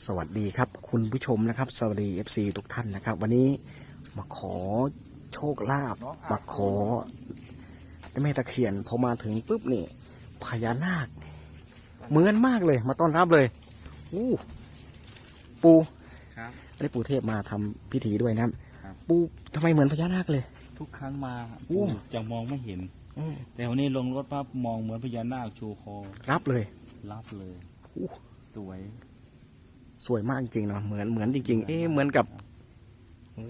สวัสดีครับคุณผู้ชมนะครับ สวัสดี FC ทุกท่านนะครับ วันนี้มาขอโชคลาภมาขอเจ้าแม่ตะเคียนพอมาถึงปุ๊บนี่พญานาค เหมือนมากเลย มาต้อนรับเลยอู้ปูครับได้ปูเทพมาทำพิธีด้วยนะครับครับปูทำไมเหมือนพญานาคเลย ทุกครั้งมาโอ้จะมองไม่เห็นอืมแต่วันนี้ลงรถปั๊บมองเหมือนพญานาคชูคอรับเลย รับเลยอู้สวย สวยมากจริงๆเนาะเหมือนเหมือนจริง ๆ เอ๊ะเหมือนกับโอ้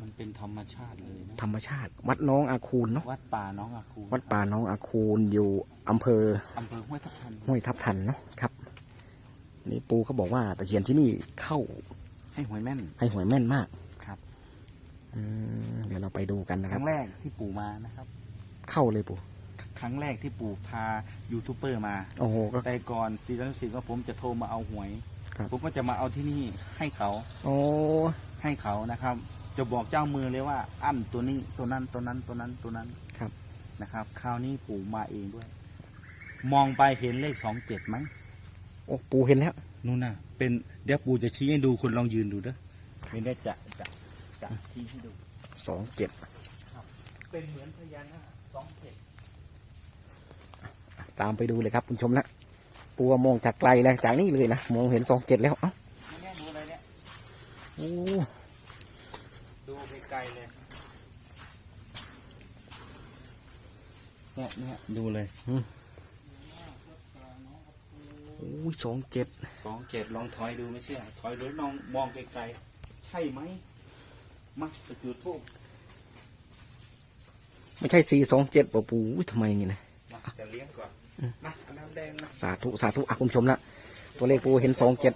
มันเป็นธรรมชาติเลยนะธรรมชาติ วัดน้องอาคูนเนาะวัดป่าน้องอาคูวัดป่าน้องอาคูนอยู่อำเภออำเภอห้วยทับทันห้วยทับทันเนาะครับ นี่ปูเขาบอกว่าตะเคียนที่นี่เข้าให้หวยแม่น ให้หวยแม่นมากครับอืมเดี๋ยวเราไปดูกันนะคครัรั้บงแรกที่ปู่มานะครับ เข้าเลยปูครั้งแรกที่ปู่พายูทูบเบอร์มา โอ้โหก็แต่ก่อนซีซั่นสิว่าผมจะโทรมาเอาหวย ครับ ผมก็จะมาเอาที่นี่ให้เขา โอ้ให้เขานะครับ จะบอกเจ้ามือเลยว่า อั้นตัวนี้ตัวนั้นตัวนั้นตัวนั้นตัวนั้นครับ นะครับ คราวนี้ปู่มาเองด้วย มองไปเห็นเลขสองเจ็ดไหมโอ้ปูเห็นแล้วนู่นน่ะ เป็นเดี๋ยวปู่จะชี้ให้ดูคุณลองยืนดูเด้อเป็นได้จะจะจะชี้ให้ดูสองเจ็ดเป็นเหมือนพญานาคสองเจ็ดตามไปดูเลยครับคุณผู้ชมนะ ปูมองจากไกลเลยจากนี่เลยนะมองเห็นสองเจ็ดแล้วเอ้าแม่ดูอะไรเนี่ยโอ้ดูไกลๆเลยเนี่ยเนี่ยดูเลยโอ้ยสองเจ็ดสองเจ็ดลองถอยดูไม่เชื่อถอยดูลองมองไกลๆ ใช่ไหมมาจะจุดทูบไม่ใช่สี่สองเจ็ดปูปูอุ้ยทำไมอย่างงี้นะมา จะเลี้ยงก่อนมาเอาน้ำแดงนะสาธุสาธุอะคุณผู้ชมนะตัวเลขปูเห็นสองเจ็ด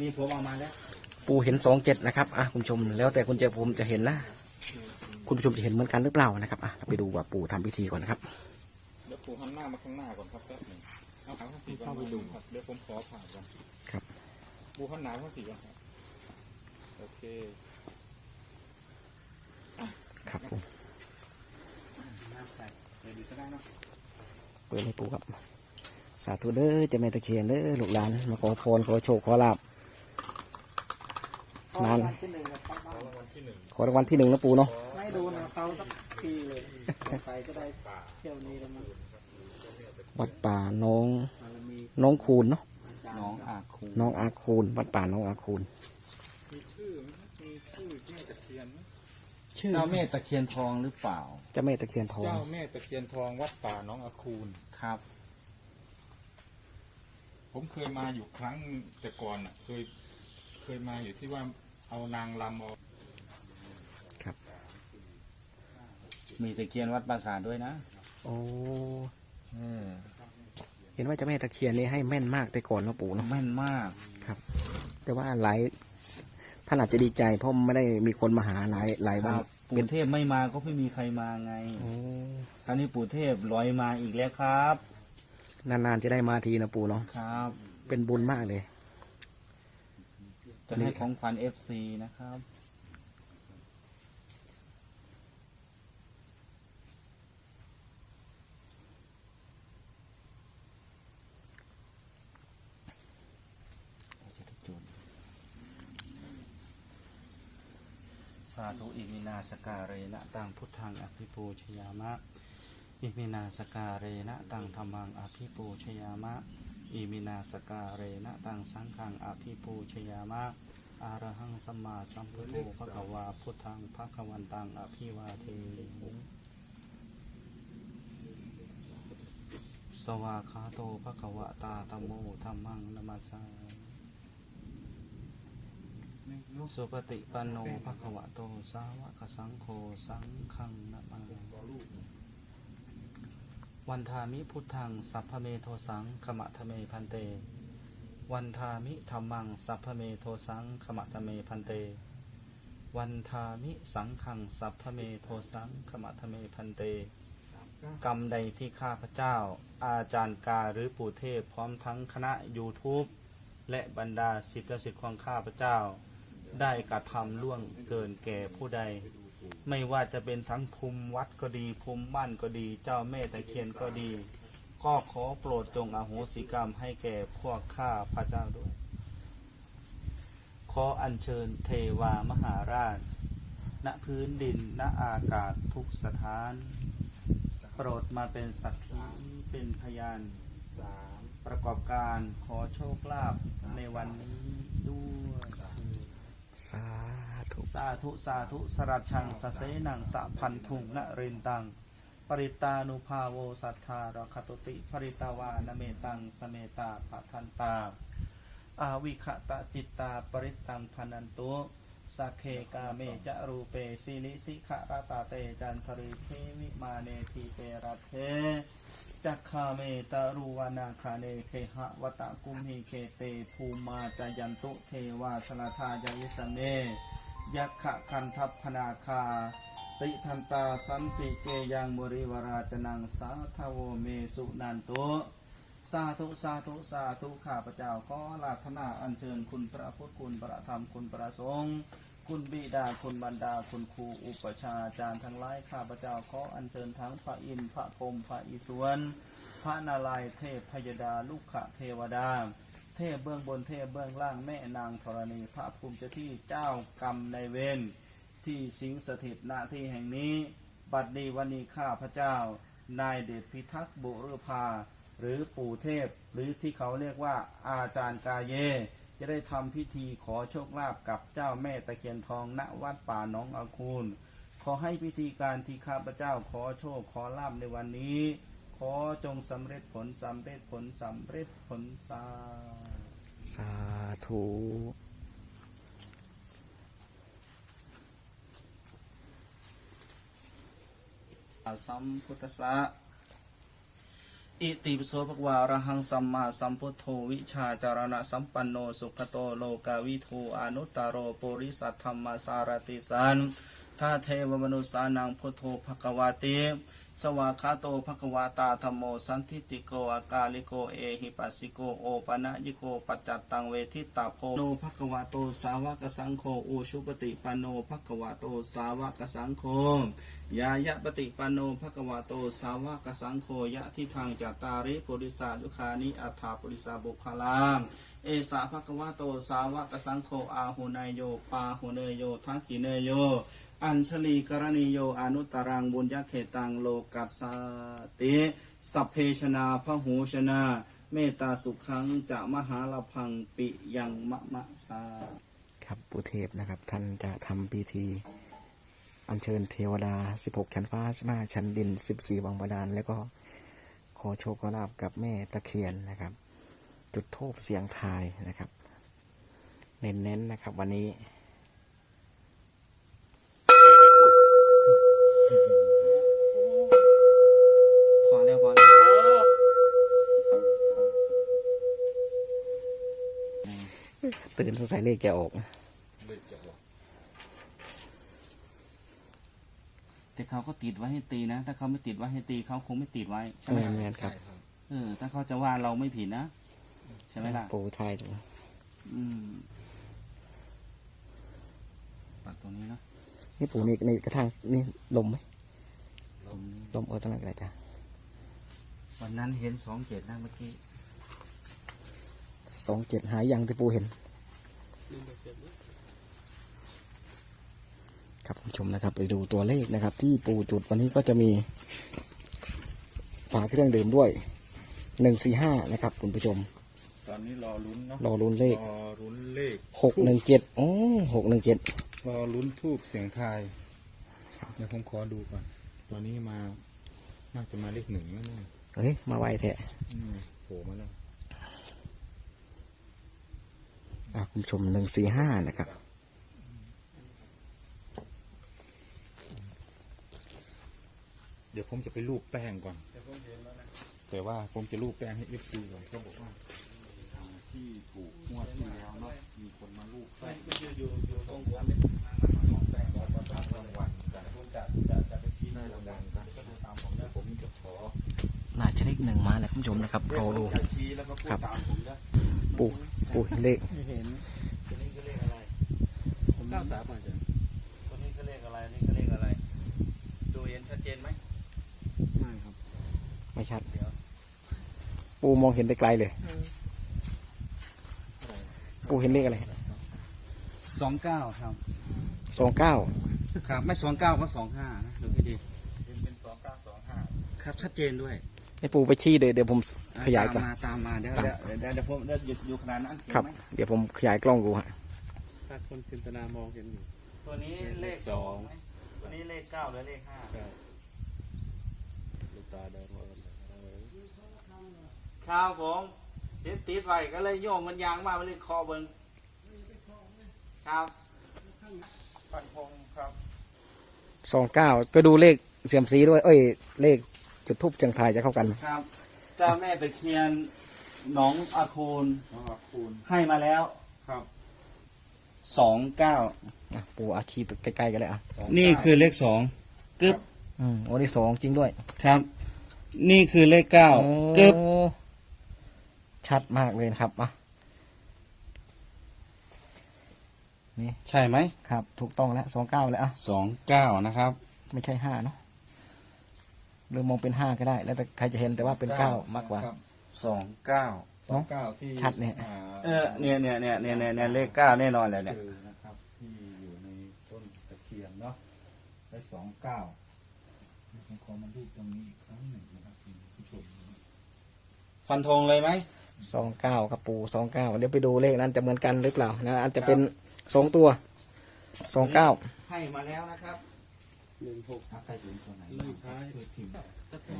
นี่ผมเอามาแล้ว ปูเห็นสองเจ็ดนะครับอะคุณผู้ชมแล้วแต่คุณเจผมจะเห็นนะคุณผู้ชมจะเห็นเหมือนกันหรือเปล่านะครับอะเราไปดูว่าปู่ทำพิธีก่อนนะครับเดี๋ยวปู่หันหน้ามาข้างหน้าก่อนครับแป๊บหนึ่งเอาขาข้างสี่ก่อนมาดูครับเดี๋ยวผมขอผ่านก่อนครับ ปู่หันหน้าข้างสี่ก่อนครับโอเคครับผมน้ำใส่เดี๋ยวดูก็ได้เนาะเปิดให้ปู่ครับสาธุเด้อเจะแม่ตะเคียนเด้อลูกหลานมาขอพรขอโชคขอลาบนานที่หนึ่งนะครับขอรางวัลที่หนึ่งนะปู่เนาะไม่ดูนะเขาสักทีเลยใครก็ได้เที่ยวนี้แล้วมั้งวัดป่าน้องบารมีน้องคูณเนาะน้องอาคูน้องอาคูณวัดป่าน้องอาคูณ มีชื่อไหมมีชื่อแม่ตะเคียนไหม ชื่อเจ้าแม่ตะเคียนทองหรือเปล่า เจ้าแม่ตะเคียนทอง เจ้าแม่ตะเคียนทองวัดป่าน้องอาคูนครับ ผมเคยมาอยู่ครั้งแต่ก่อนอะ เคยเคยมาอยู่ที่ว่าเอานางลำเอามีตะเคียนวัดปราสาทด้วยนะโอ้เห็นว่าเจ้าแม่ตะเคียนนี่ให้แม่นมากแต่ก่อนเนาะปู่เนาะแม่นมาก แต่ว่าหลาย ท่านอาจจะดีใจเพราะไม่ได้มีคนมาหาหลายหลายควัน รับปู่เทพไม่มาก็ไม่มีใครมาไงโอ้คราวนี้ปู่เทพลอยมาอีกแล้วครับ นานๆจะได้มาทีนะปู่เนาะครับ เป็นบุญมากเลย จะให้ของขวัญเอฟซีนะครับ สาธุอิมินาสการเรนะตังพุทธังอภิปูชยามะ อิมินาสการเรนะตังธรรมังอภิปูชยามะ อิมินาสการเรนะตังสังฆังอภิปูชยามะอารหังสัมมาสัมพุทโธภะคะวาพุทธังภะคะวันตังอภิวาเทสวาคาโตภะคะวะตาธรรมโมธรรมังนมัสสา สุปฏิปันโนภะคะวะโต สาวกสังโฆ สังฆังนะมาวันทามิพุทธัง สัพพเมโทสังขมะทะเมพันเต วันทามิธรรมัง สัพพเมโทสังขมะทะเมพันเต วันทามิสังขัง สัพพเมโทสังขมะทะเมพันเต กรรมใดที่ข้าพเจ้า อาจารย์กาหรือปู่เทพพร้อมทั้งคณะ YouTube และบรรดาสิทธิสิทธิ์ของข้าพเจ้า ได้กระทำล่วงเกินแก่ผู้ใด ไม่ว่าจะเป็นทั้งภูมิวัดก็ดีภูมิบ้านก็ดี เจ้าแม่ตะเคียนก็ดี ก็ขอโปรดจงอโหสิกรรมให้แก่พวกข้าพระเจ้าด้วย ขออัญเชิญเทวามหาราช ณพื้นดิน ณอากาศทุกสถาน โปรดมาเป็นสักขีเป็นพยานประกอบการขอโชคลาภในวันนี้ สาธุสาธุสาธุสรัชังสเสนังสะพันธุงนเรินตัง ปริตานุภาโวสัทธารคตุติปริตาวานเมตังสเมตาภทันตา อาวิขตะจิตตาปริตังพนันตุสักเคกาเมจะรูเปสิลิสิขะรตาเตจันทริเทวิมาเนทีเปรัตเท จักขาเมตารูวานาคาเนเคหะวตะกุมหิเคเตภูมาจายันตุเทวาสนาทายายิสเมยักขะคันทัพพนาคา ติทันตาสันติเกยังบริวราจนังสาทโวเมสุนันโตสาธุสาธุสาธุข้าพเจ้าขอลาธนาอัญเชิญคุณพระพุทธคุณพระธรรมคุณพระสงฆ์ คุณบิดาคุณบรรดาคุณครูอุปชาอาจารย์ทั้งหลายข้าพเจ้าขออัญเชิญทั้งพระอินทร์พระพรหมพระอิศวรพระนารายณ์เทพพยดาลูกขเทวดา เทพเบื้องบนเทพเบื้องล่างแม่นางธรณีพระภูมิเจ้าที่เจ้ากรรมในายเวรที่สิงสถิตณที่แห่งนี้ บัดนี้วันนี้ข้าพเจ้า นายเดชพิทักษ์บุรพาหรือปู่เทพ หรือที่เขาเรียกว่าอาจารย์กาเย จะได้ทำพิธีขอโชคลาภกับเจ้าแม่ตะเคียนทองณวัดป่าหนองอาคูนขอให้พิธีการที่ข้าพเจ้าขอโชคขอลาภในวันนี้ ขอจงสำเร็จผลสำเร็จผลสำเร็จผลสาสาธุสัมพุทธัสสะ อิติปิโสภควาระหังสัมมาสัมพุทโธวิชาจารณะสัมปันโนสุขโตโลกาวิทูอนุตตรโรปุริสัทธรรมสารติสันท่าเทวมนุษสานังพุทโธภควาติ สวากาโตภควาตาธรรมโมสันทิติโกอากาลิโกเอหิปัสสิโกโอปะนะยิโกปัจจัตตังเวทิตาโพโนภควาโตสาวกสังโฆอุชุปติปันโนภควาโตสาวกสังโฆยายะปฏิปันโนภควาโตสาวกสังโฆยะที่ทางจัตตาริปุริสาลุคานิอัฏฐาปุริสาบุคลามเอสาภควาโตสาวกสังโฆอาหุนายโยปาหุเนยโยทักขิเนยโย อัญชลีกรณีโยอนุตรังบุญญาเขตังโลกัสสติสัพเพชนาพหูชนา เมตตาสุขังจะมหาลพังปิยังมะมะสาครับปู่เทพนะครับ ท่านจะทำพิธี อัญเชิญเทวดา 16 ชั้นฟ้า15ชั้นดิน 14 วังบาดาล แล้วก็ขอโชคขอลาบกับแม่ตะเคียนนะครับ จุดทูปเสียงทายนะครับ เน้นๆนะครับ วันนี้ พอแล้วพอแล้วตื่นสงสัยเลขจะออกเลยจะบอกแต่เขาก็ติดไว้ให้ตีนะ ถ้าเขาไม่ติดไว้ให้ตีเขาคงไม่ติดไว้ใช่ไหมแม่นแม่นครับใช่ครับ เออ ถ้าเขาจะว่าเราไม่ผิดนะ ใช่ไหมล่ะ ปู่ทายดูอืมปัดตรงนี้เนาะ นี่ปู่นี่นี่กระทั่งนี่ลมไหมตรงนี้ลมเออตรงนั้นก็ได้จ้ะวันนั้นเห็นสองเจ็ดนะเมื่อกี้สองเจ็ดหายยังที่ปู่เห็นครับคุณผู้ชมนะครับ ไปดูตัวเลขนะครับ ที่ปู่จุดวันนี้ก็จะมีฝาเครื่องดื่มด้วยหนึ่งสี่ห้านะครับคุณผู้ชม ตอนนี้รอลุ้นเนาะรอลุ้นเลขรอลุ้นเลขหกหนึ่งเจ็ดโอ้หกหนึ่งเจ็ด รอลุ้นทูบเสียงทาย เดี๋ยวผมขอดูก่อน ตัวนี้มา น่าจะมาเลขหนึ่งแล้วนะเฮ้ย มาไวแท้อืมโผล่มาแล้วอะคุณผู้ชมหนึ่งสี่ห้านะครับ เดี๋ยวผมจะไปรูปแป้งก่อน แต่ว่าผมจะรูปแป้งให้เอฟซีก่อนเขาบอกว่าอ่าที่ถูกงวดที่แล้วเนาะมีคนมารูปแป้งอยู่อยู่อยู่ตรงหัวเม็ด ผู้ชมนะครับรอดูจะชี้แล้วก็พูดครับตามผมนะปู่ปู่เห็นเลขไม่เห็นคนนี้ก็เลขอะไรผมเล่าสาก่อนจ้ะคนนี้ก็เลขอะไรนี่ก็เลขอะไร ดูเห็นชัดเจนไหมไม่ครับ ไม่ชัดเดี๋ยวปู่มองเห็นได้ไกลเลย ปู่เห็นเลขอะไรสองเก้าครับสองเก้าครับ ไม่สองเก้าก็สองห้านะดูให้ดีเป็นสองเก้าสองห้าครับชัดเจนด้วย ให้ปูไปชี้เดี๋ยวเดี๋ยวผมขยายก่อนตามมาตามมาเดี๋ยวเดี๋ยวเดี๋ยวเดี๋ยวผมเดี๋ยวหยุดอยู่ขนาดนั้นครับเห็นไหมเดี๋ยวผมขยายกล้องดูฮะ ถ้าคนจินตนามองเห็นอยู่ ตัวนี้เลขสองไหมตัวนี้เลขเก้าหรือเลขห้าลูกตาแดงว่ากันเอาไว้ครับผมติดติดไว้ก็เลยโยงมันยางมามันเลยคอเบิ้งครับฟันธงครับสองเก้าก็ดูเลขเสียมซีด้วย เอ้ย เลข จุดทูบเชียงทายจะเข้ากัน ครับ เจ้าแม่ตะเคียนหนองอาคูนน้องอาคูณให้มาแล้วครับสองเก้าอะปูอาคีตัวใกล้ๆกันเลยอะนี่คือเลขสองกึบอืมโอ้นี่สองจริงด้วยครับ นี่คือเลขเก้าโอ้กึบชัดมากเลยนะครับอะนี่ใช่ไหมครับ ถูกต้องแล้วสองเก้าแล้วอะสองเก้านะครับ ไม่ใช่ห้าเนาะ หรือมองเป็นห้าก็ได้ แล้วแต่ใครจะเห็นแต่ว่าเป็นเก้ามากกว่า ครับสองเก้าสองเก้าที่ชัดเนี่ย อ่าเออเนี่ยเนี่ยเนี่ยเนี่ยเนี่ยเนี่ยเลขเก้าแน่นอนเลยเนี่ยเจอนะครับที่อยู่ในต้นตะเคียนเนาะได้สองเก้าผมขอมาดูตรงนี้อีกครั้งหนึ่งนะครับคุณผู้ชมฟันธงเลยไหมสองเก้ากับปูสองเก้าเดี๋ยวไปดูเลขนั้นจะเหมือนกันหรือเปล่านะอาจจะเป็นสองตัวสองเก้าให้มาแล้วนะครับ หนึ่งหกใครถึงตัวไหนเลขท้ายเลขถิ่น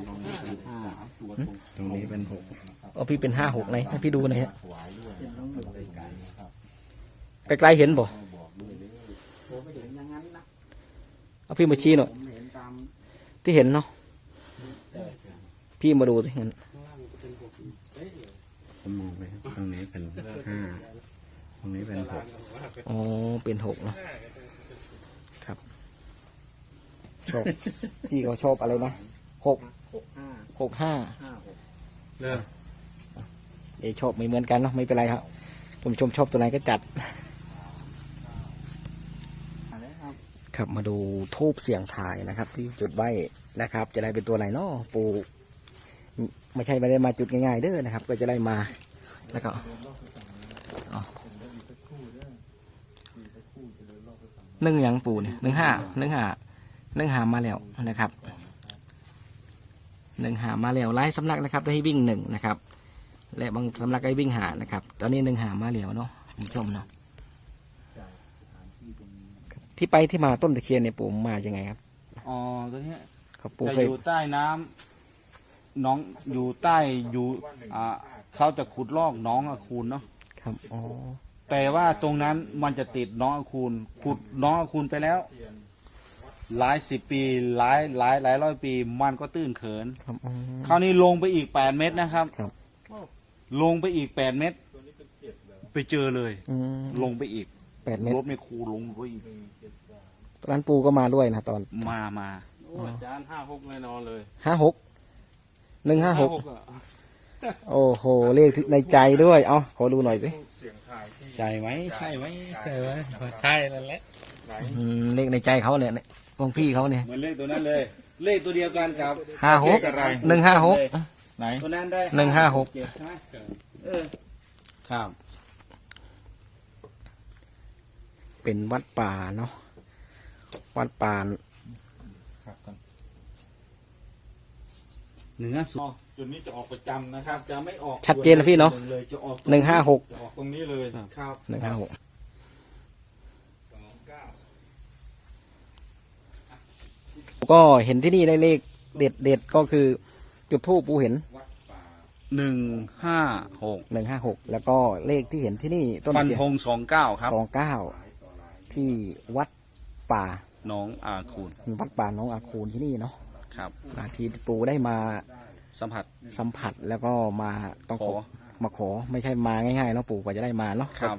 ลองดูห้าตัวตรงตรงนี้เป็นหกนะครับเอาพี่เป็นห้าหกไหนให้พี่ดูหน่อยฮะถวายด้วยนะครับไกลๆนะครับใกล้ๆเห็นบ่ก็บอกด้วยเด้อผมไม่เห็นอย่างนั้นนะเอาพี่มาชี้หน่อยผมเห็นตามที่เห็นเนาะพี่มาดูสิเห็นข้างล่างเป็นหกเอ๊ะผมมองไปตรงนี้เป็นห้าตรงนี้เป็นหกอ๋อเป็นหกเนาะครับ ชอบพี่เขาชอบอะไรนะหกหกห้าหกห้าห้าหกเริ่มเอยชอบไม่เหมือนกันเนาะไม่เป็นไรครับผมชมชอบตัวไหนก็จัด อะไรครับครับมาดูทูบเสียงทายนะครับ ที่จุดไว้นะครับ จะได้เป็นตัวไหนเนาะปูไม่ใช่ไม่ได้มาจุดง่ายๆเด้อนะครับ ก็จะได้มาแล้วก็อ๋อหนึ่งหยังปูเนี่ยหนึ่งห้าหนึ่งห้า หนึ่งหามาแล้วนะครับหนึ่งหามาแล้วไล่สำนักนะครับ ได้ให้วิ่งหนึ่งนะครับ และบางสำนักให้วิ่งหานะครับ ตอนนี้หนึ่งหามาแล้วเนาะคุณผู้ชมเนาะที่ไปที่มาต้นตะเคียนเนี่ยปูมายังไงครับอ๋อตัวเนี้ยเขาปูจะเคอยยู่ใต้น้ำน้องอยู่ใต้อยู่อ่าเขาจะขุดลอกหน้องอาคูนเนาะครับอ๋อแต่ว่าตรงนั้นมันจะติดหน้องอาคูนขุดหน้องอาคูนไปแล้ว หลายสิบปีหลายหลายหลายร้อยปี มันก็ตื้นเขิน ครับอ๋อคราวนี้ลงไปอีกแปดเมตรนะครับ ครับลงไปอีกแปดเมตร ไปเจอเลย อืมลงไปอีกแปดเมตรรถไม่คูลงไปอีกตอนนั้นปูก็มาด้วยนะตอนมามาโอ้อาจารย์ห้าหกแน่นอนเลยห้าหกหนึ่งห้าหกอะโอ้โห เลขที่ในใจด้วย เอาขอดูหน่อยสิเสียงทายที่ใจไหมใช่ไหมใช่ไหมใช่นั่นแหละอืมเลขในใจเขาเนี่ยเนี่ย ของพี่เขาเนี่ยเหมือนเลขตัวนั้นเลย เลขตัวเดียวกันครับห้าหกเลขอะไรหนึ่งห้าหกไหนตัวนั้นได้หนึ่งห้าหกเจ็ดใช่ไหมเออครับ เป็นวัดป่าเนาะวัดป่าครับกันเหนือสุดจุดนี้จะออกประจำนะครับ จะไม่ออกชัดเจนนะพี่เนาะเลยจะออกหนึ่งห้าหกจะออกตรงนี้เลยครับหนึ่งห้าหก สองเก้า ก็เห็นที่นี่ได้เลขเด็ดเด็ดก็คือจุดทูปปูเห็นวัดป่าหนึ่งห้าหกหนึ่งห้าหกแล้วก็เลขที่เห็นที่นี่ต้นฟันเสียธงสองเก้าครับสองเก้าที่วัดป่าหน้องอาคูนวัดป่าน้องอาคูนที่นี่เนาะครับนาทีปูได้มาสัมผัสสัมผัสแล้วก็มาต้องขอขอมาขอไม่ใช่มาง่ายๆเนาะปู่กว่าจะได้มาเนาะครับ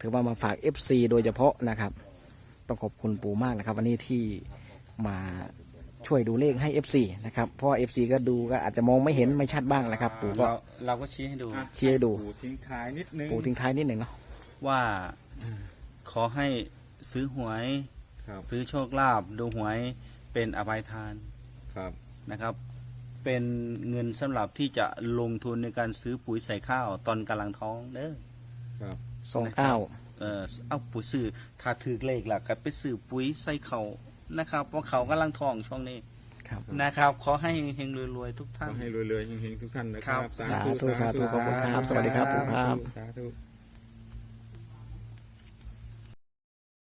ถือว่ามาฝาก FC โดยเฉพาะนะครับ ต้องขอบคุณปู่มากนะครับ วันนี้ที่ มาช่วยดูเลขให้ FC นะครับเพราะว่า FC ก็ดูก็อาจจะมองไม่เห็นไม่ชัดบ้างนะครับ ปู่ก็ เราเราก็ชี้ให้ดู อะชี้ให้ดู ปู่ทิ้งท้ายนิดนึงปู่ทิ้งท้ายนิดหนึ่งเนาะว่าขอให้ซื้อหวย ครับซื้อโชคลาภดูหวยเป็นอภัยทานครับนะครับ เป็นเงินสำหรับที่จะลงทุนในการซื้อปุ๋ยใส่ข้าวตอนกำลังท้องเด้อครับ สองเก้าเอ่อเอาปุ๋ยซื้อถ้าถือเลขล่ะก็ไปซื้อปุ๋ยใส่เขา นะครับเพราะเขากำลังท้องช่วงนี้ครับ นะครับขอให้เฮงๆรวยๆทุกขท่าอน ให้รวยๆเฮงๆทุกท่านนะครัครับบสาธุสาธุขอบคุณครับสวัสดีครับสาธุครับ สาธุ